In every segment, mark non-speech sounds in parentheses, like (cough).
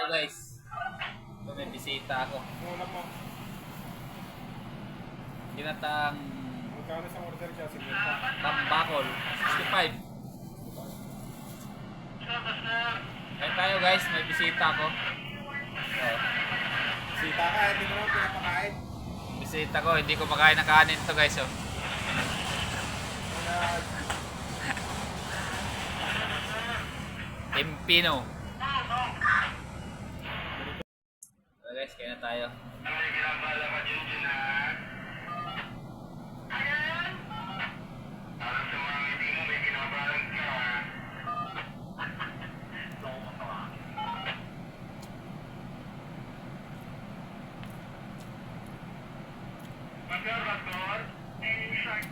tayo guys. Ito may bisita ako. Muna mo. Ginatang Magkano sa order siya? Sige. tambakol. 65. Kain tayo guys, may bisita ako. So, Sita ka, hindi mo naman pinapakain. bisita ko, hindi ko makain ng kanin to guys. Oh. Kaya, Tempino. (laughs) Na tayo.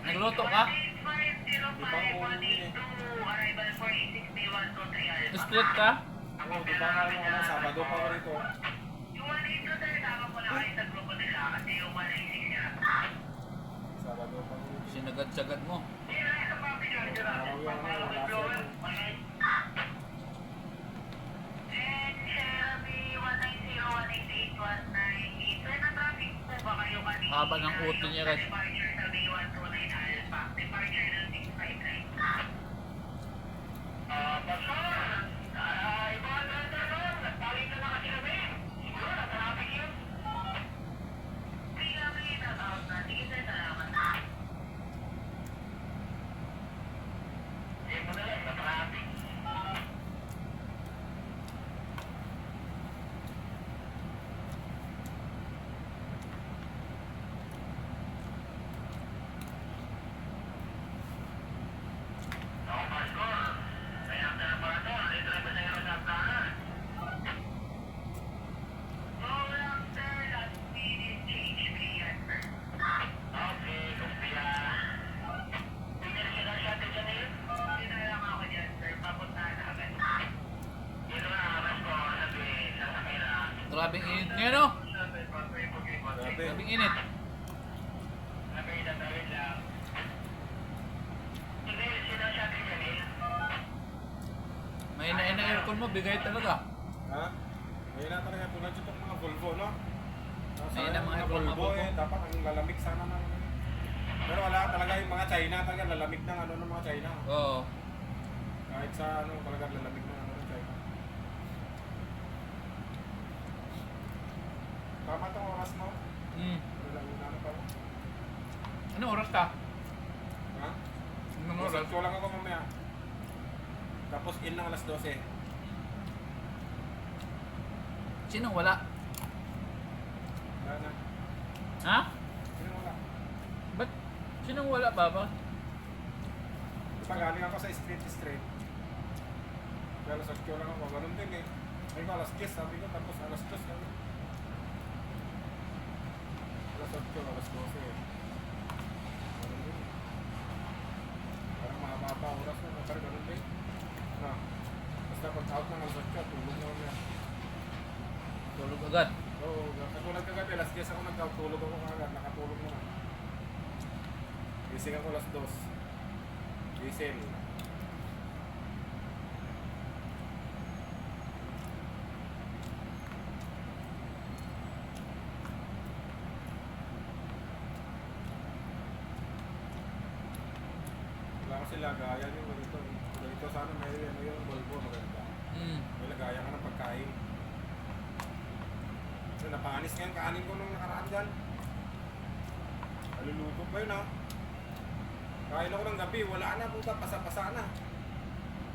Nagluto ka? Split ka? Oo, di ba nga ano, Sabado pa ako rito. Sabado pa ako rito. Sinagad-sagad mo. Araw yung ano, wala siya. Haba ng uto niya Grabing init ngayon oh. Grabe. Grabing init. May na na aircon mo, bigay talaga. Ha? Ngayon na talaga tulad yung mga Volvo, no? Ayun ang mga Volvo, eh, dapat ang lalamig sana ng... Pero wala talaga yung mga China talaga, lalamig ng ano ng mga China. Oo. Kahit sa ano, talaga lalamig ng ano ng China. Tama tong oras mo? Mm. Wala, wala na pa. Ano oras ka? Ha? Anong oras? Masakto lang ako mamaya. Tapos in ng alas 12. Sinong wala? Wala na. Ha? Sino wala? Ba't? Sinong wala ba ba? Diba galing ako sa street street. Kaya alas 8 lang ako. Ganun din eh. Ay ko alas 10 sabi ko. Tapos alas 2 sabi ko. Alas 8, alas 12 eh. Ganun din. Parang mahaba Pero ganun din. Na. Basta pag out ng alas 8, tulog na ako. Tulog agad. Oo, katulad kagabi, alas 10 ako nag-out, tulog ako kagad, nakatulog naman. Gising ako alas 2. Gising. Yung ganito. Ganito sana may ano yung Volvo maganda. Mm. May lagayan ka ng pagkain. So, napanis nga yung kanin ko nung nakaraan dyan. Naluluto pa yun ha. Kain ako ng gabi, wala na puta, pasa-pasa na.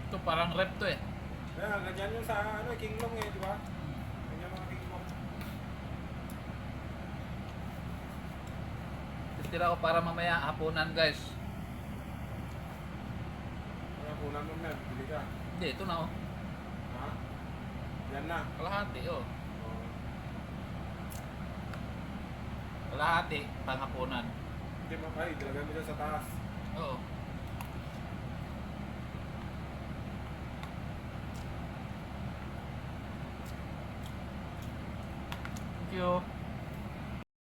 Ito parang rep to eh. Kaya ganyan yung sa ano, kinglong eh, di ba? Ganyan mga kinglong. Titira ko para mamaya hapunan guys. Kaya punan mo na, bili ka. Hindi, ito na oh. Ha? Yan na. Kalahati oh. Oh. Kalahati, panghapunan. Hindi mo kayo, dilagay mo dyan sa taas. Oo. Thank you.